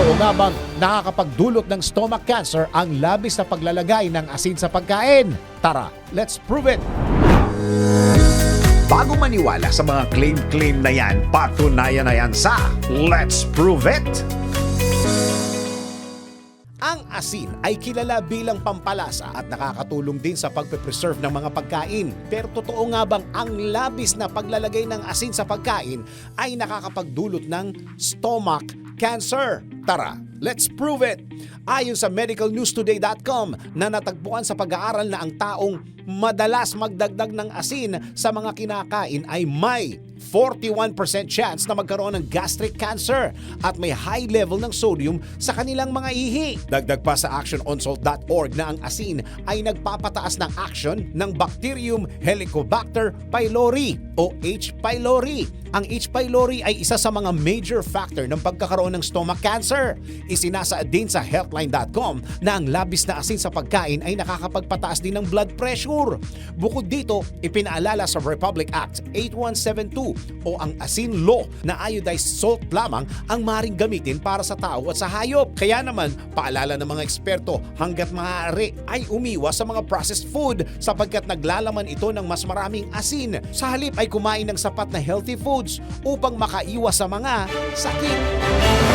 Totoo nga bang nakakapagdulot ng stomach cancer ang labis na paglalagay ng asin sa pagkain? Tara, let's prove it! Bago maniwala sa mga claim-claim na yan, patunayan na yan sa Let's Prove It! Ang asin ay kilala bilang pampalasa at nakakatulong din sa pagpe-preserve ng mga pagkain. Pero totoo nga bang ang labis na paglalagay ng asin sa pagkain ay nakakapagdulot ng stomach cancer? Tara, let's prove it! Ayon sa medicalnewstoday.com na natagpuan sa pag-aaral na ang taong madalas magdagdag ng asin sa mga kinakain ay may 41% chance na magkaroon ng gastric cancer at may high level ng sodium sa kanilang mga ihi. Dagdag pa sa actiononsalt.org na ang asin ay nagpapataas ng action ng Bacterium Helicobacter pylori o H. pylori. Ang H. pylori ay isa sa mga major factor ng pagkakaroon ng stomach cancer. Isinasaad din sa healthline.com na ang labis na asin sa pagkain ay nakakapagpataas din ng blood pressure. Bukod dito, ipinaalala sa Republic Act 8172 o ang asin law na iodized salt lamang ang maring gamitin para sa tao at sa hayop. Kaya naman, paalala ng mga eksperto hanggat maaari ay umiwas sa mga processed food sapagkat naglalaman ito ng mas maraming asin. Sa halip ay kumain ng sapat na healthy foods upang makaiwas sa mga sakit.